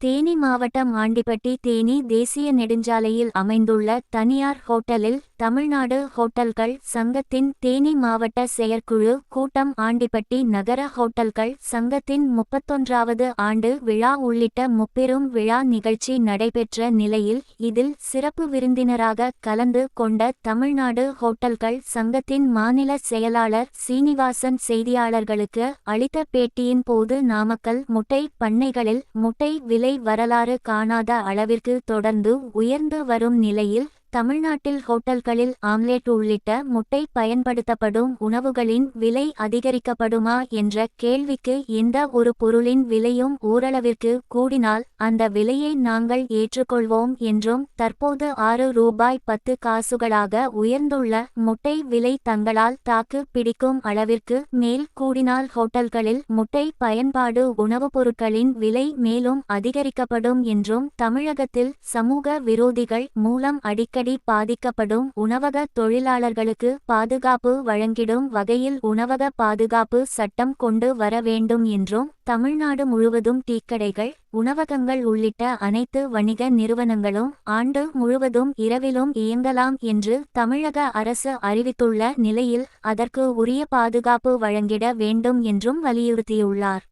தேனி மாவட்டம் ஆண்டிப்பட்டி தேனி தேசிய நெடுஞ்சாலையில் அமைந்துள்ள தனியார் ஹோட்டலில் தமிழ்நாடு ஹோட்டல்கள் சங்கத்தின் தேனி மாவட்ட செயற்குழு கூட்டம் ஆண்டிப்பட்டி நகர ஹோட்டல்கள் சங்கத்தின் முப்பத்தொன்றாவது ஆண்டு விழா உள்ளிட்ட முப்பெரும் விழா நிகழ்ச்சி நடைபெற்ற நிலையில் இதில் சிறப்பு விருந்தினராக கலந்து கொண்ட தமிழ்நாடு ஹோட்டல்கள் சங்கத்தின் மாநில செயலாளர் சீனிவாசன் செய்தியாளர்களுக்கு அளித்த பேட்டியின் போது நாமக்கல் முட்டை பண்ணைகளில் முட்டை விலை வரலாறு காணாத அளவிற்கு தொடர்ந்து உயர்ந்து வரும் நிலையில் தமிழ்நாட்டில் ஹோட்டல்களில் ஆம்லெட் உள்ளிட்ட முட்டை பயன்படுத்தப்படும் உணவுகளின் விலை அதிகரிக்கப்படுமா என்ற கேள்விக்கு எந்த ஒரு பொருளின் விலையும் ஓரளவிற்கு கூடினால் அந்த விலையை நாங்கள் ஏற்றுக்கொள்வோம் என்றும் தற்போது ஆறு ரூபாய் பத்து காசுகளாக உயர்ந்துள்ள முட்டை விலை தங்களால் தாக்கு பிடிக்கும் அளவிற்கு மேல் கூடினால் ஹோட்டல்களில் முட்டை பயன்பாடு உணவுப் பொருட்களின் விலை மேலும் அதிகரிக்கப்படும் என்றும் தமிழகத்தில் சமூக விரோதிகள் மூலம் அடிக்கடி பாதிக்கப்படும் உணவக தொழிலாளர்களுக்கு பாதுகாப்பு வழங்கிடும் வகையில் உணவக பாதுகாப்பு சட்டம் கொண்டு வர வேண்டும் என்றும் தமிழ்நாடு முழுவதும் டீக்கடைகள் உணவகங்கள் உள்ளிட்ட அனைத்து வணிக நிறுவனங்களும் ஆண்டு முழுவதும் இரவிலும் இயங்கலாம் என்று தமிழக அரசு அறிவித்துள்ள நிலையில் அதற்கு உரிய பாதுகாப்பு வழங்கிட வேண்டும் என்றும் வலியுறுத்தியுள்ளார்.